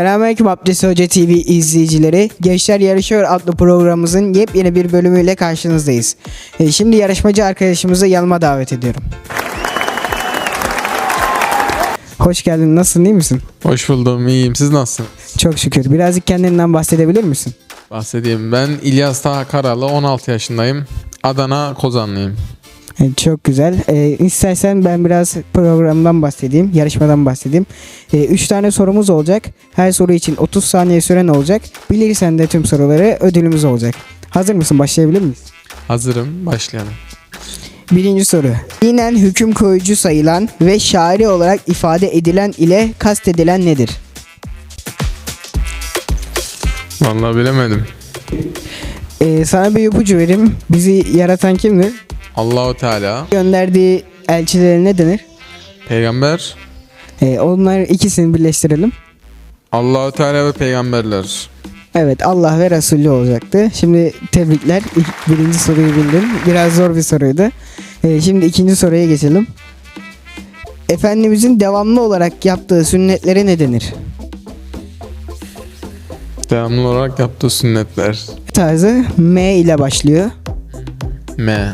Selamünaleyküm Abdest Hoca TV izleyicileri. Gençler Yarışıyor adlı programımızın yepyeni bir bölümüyle karşınızdayız. E, Şimdi yarışmacı arkadaşımızı yanıma davet ediyorum. Hoş geldin. Nasılsın? iyi misin? Hoş buldum, iyiyim. Siz nasılsınız? Çok şükür. Birazcık kendinden bahsedebilir misin? Bahsedeyim. Ben İlyas Taha Karalı, 16 yaşındayım. Adana Kozanlıyım. E, Çok güzel. E, istersen ben biraz programdan bahsedeyim, yarışmadan bahsedeyim. 3 tane sorumuz olacak. Her soru için 30 saniye süren olacak. Bilirsen de tüm soruları ödülümüz olacak. Hazır mısın? Başlayabilir miyiz? Hazırım, başlayalım. Birinci soru. Dinen hüküm koyucu sayılan ve şairi olarak ifade edilen ile kastedilen nedir? Vallahi bilemedim. E, sana bir ipucu vereyim. Bizi yaratan kimdir? Allahu Teala, Gönderdiği elçilere ne denir? peygamber, E, onlar ikisini birleştirelim. Allahu Teala ve peygamberler. Evet Allah ve Resulü olacaktı. Şimdi tebrikler. İlk- Birinci soruyu bildin. Biraz zor bir soruydu. Ee, şimdi ikinci soruya geçelim. Efendimizin devamlı olarak yaptığı sünnetlere ne denir? Devamlı olarak yaptığı sünnetler. Tarzı M ile başlıyor. M.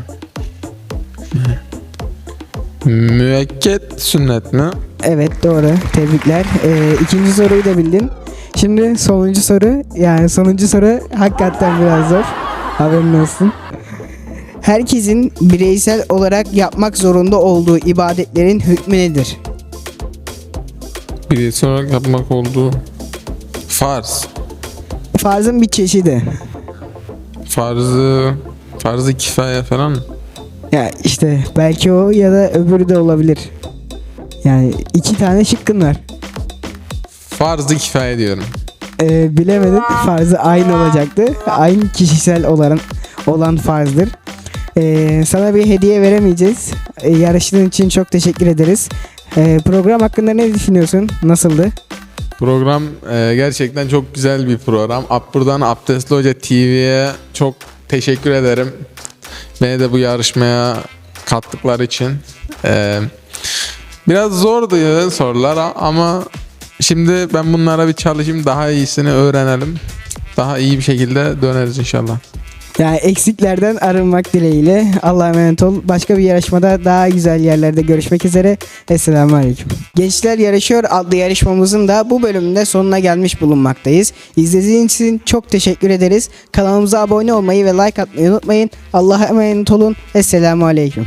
Müekket sünnet mi? Evet doğru. Tebrikler. Ee, ikinci soruyu da bildin. Şimdi sonuncu soru. Yani sonuncu soru hakikaten biraz zor. Haberin olsun. Herkesin bireysel olarak yapmak zorunda olduğu ibadetlerin hükmü nedir? Bireysel olarak yapmak olduğu farz. Farzın bir çeşidi. Farzı, farzı kifaya falan mı? Ya işte belki o ya da öbürü de olabilir. Yani iki tane şıkkın var. Farzı kifaya diyorum. Ee, bilemedin. Farzı aynı olacaktı. Aynı kişisel olan olan farzdır. Ee, sana bir hediye veremeyeceğiz. Ee, yarıştığın için çok teşekkür ederiz. Ee, program hakkında ne düşünüyorsun? Nasıldı? Program e, gerçekten çok güzel bir program. Buradan Abdestli Hoca TV'ye çok teşekkür ederim. Beni de bu yarışmaya kattıkları için. E, biraz zordu sorular ama şimdi ben bunlara bir çalışayım. Daha iyisini öğrenelim. Daha iyi bir şekilde döneriz inşallah. Yani eksiklerden arınmak dileğiyle. Allah'a emanet ol. Başka bir yarışmada daha güzel yerlerde görüşmek üzere. Esselamu Aleyküm. Gençler Yarışıyor adlı yarışmamızın da bu bölümünde sonuna gelmiş bulunmaktayız. İzlediğiniz için çok teşekkür ederiz. Kanalımıza abone olmayı ve like atmayı unutmayın. Allah'a emanet olun. Esselamu Aleyküm.